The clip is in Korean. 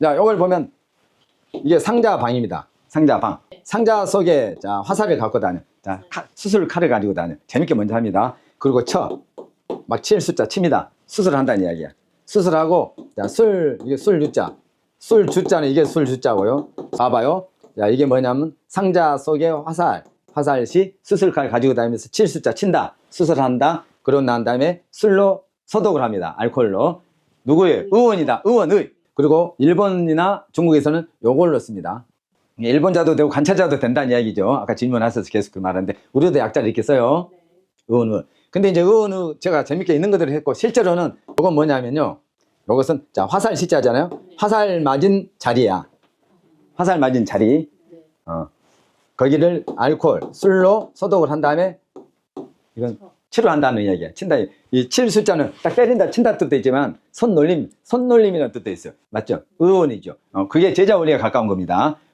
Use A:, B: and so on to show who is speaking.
A: 자, 이걸 보면 이게 상자 방입니다. 상자 방. 상자 속에 자, 화살을 갖고 다녀. 자, 칼- 수술 칼을 가지고 다녀. 재밌게 먼저 합니다. 그리고 쳐. 막 칠 숫자 칩니다. 수술한다는 이야기야. 수술하고 자, 술 이게 술 주자. 술 주자는 이게 술 주자고요. 봐봐요. 자, 이게 뭐냐면 상자 속에 화살. 화살 시 수술칼 가지고 다니면서 칠 숫자 친다. 수술한다. 그러고 난 다음에 술로 소독을 합니다. 알코올로. 누구예요? 의원이다. 의원의. 그리고 일본이나 중국에서는 요걸로 씁니다. 일본자도 되고 관찰자도 된다는 이야기죠. 아까 질문하셔서 계속 그 말하는데 우리도 약자를 이렇게 써요. 의원의. 근데 이제 의원의 제가 재밌게 있는 것들을 했고 실제로는 이건 뭐냐면요. 이것은 자 화살 시자잖아요. 화살 맞은 자리야. 화살 맞은 자리. 어. 거기를 알코올, 술로 소독을 한 다음에 이건 치료한다는 이야기야. 친다. 이 칠 숫자는 딱 때린다, 친다 뜻도 있지만 손놀림, 손놀림이라는 뜻도 있어요. 맞죠? 의원이죠. 어, 그게 제자 원리에 가까운 겁니다.